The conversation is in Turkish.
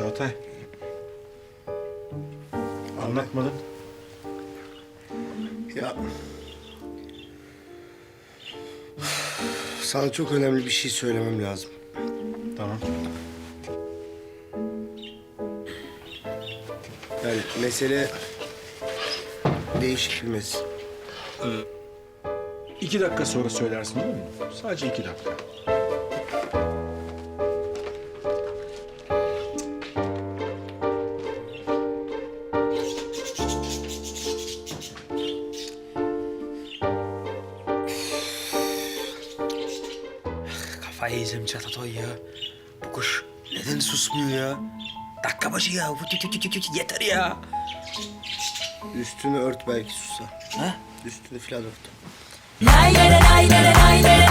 Çağatay. Anlatmadın. Ya... Sana çok önemli bir şey söylemem lazım. Tamam. Yani mesele değişik bir mesele. İki dakika sonra söylersin değil mi? Sadece iki dakika. Kafayı yiyeceğim Çatatoy ya. Bu kuş neden susmuyor ya? Dakika başı ya. Yeter ya. Üstünü ört belki susa. Ha? Üstünü falan ört. Lay lay lay lay lay lay